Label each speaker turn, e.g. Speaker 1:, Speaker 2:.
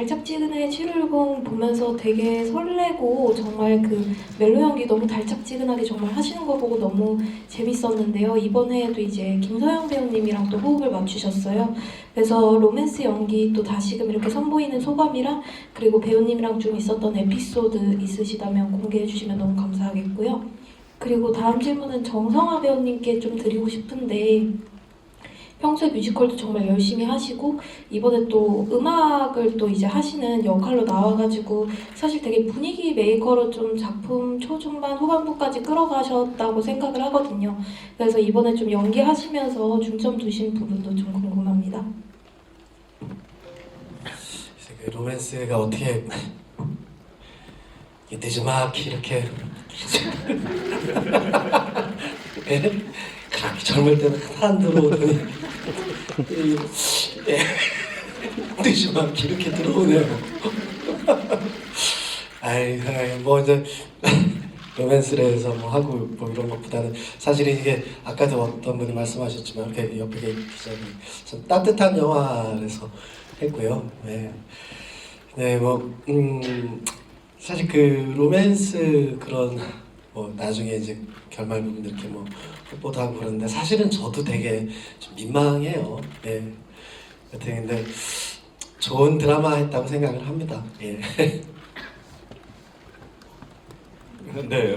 Speaker 1: 달짝지근의 710 보면서 되게 설레고 정말 그 멜로 연기 너무 달짝지근하게 정말 하시는 거 보고 너무 재밌었는데요. 이번 해에도 이제 김서영 배우님이랑 또 호흡을 맞추셨어요. 그래서 로맨스 연기 또 다시금 이렇게 선보이는 소감이랑 그리고 배우님이랑 좀 있었던 에피소드 있으시다면 공개해 주시면 너무 감사하겠고요. 그리고 다음 질문은 정성화 배우님께 좀 드리고 싶은데 평소에 뮤지컬도 정말 열심히 하시고 이번에 또 음악을 또 이제 하시는 역할로 나와가지고 사실 되게 분위기 메이커로 좀 작품 초중반 후반부까지 끌어가셨다고 생각을 하거든요. 그래서 이번에 좀 연기하시면서 중점 두신 부분도 좀 궁금합니다.
Speaker 2: 그 로맨스가 어떻게 이 늦지막히 이렇게 예? 그렇게 젊을 때는 한 들어오더니 이- 예. 이렇게 들어오네요. 아이, 아이, 뭐 이제 로맨스를 해서 뭐 하고 뭐 이런 것보다는 사실 이게 아까도 어떤 분이 말씀하셨지만 이렇게 옆에 계신 기자님 좀 따뜻한 영화에서 했고요. 네. 네, 뭐, 음, 사실 그 로맨스 그런, 뭐, 나중에 이제 결말 부분 이렇게 뭐, 뽀뽀도 하고 그러는데 사실은 저도 되게 좀 민망해요. 예. 여튼 근데 좋은 드라마 했다고 생각을 합니다. 예.
Speaker 3: 네,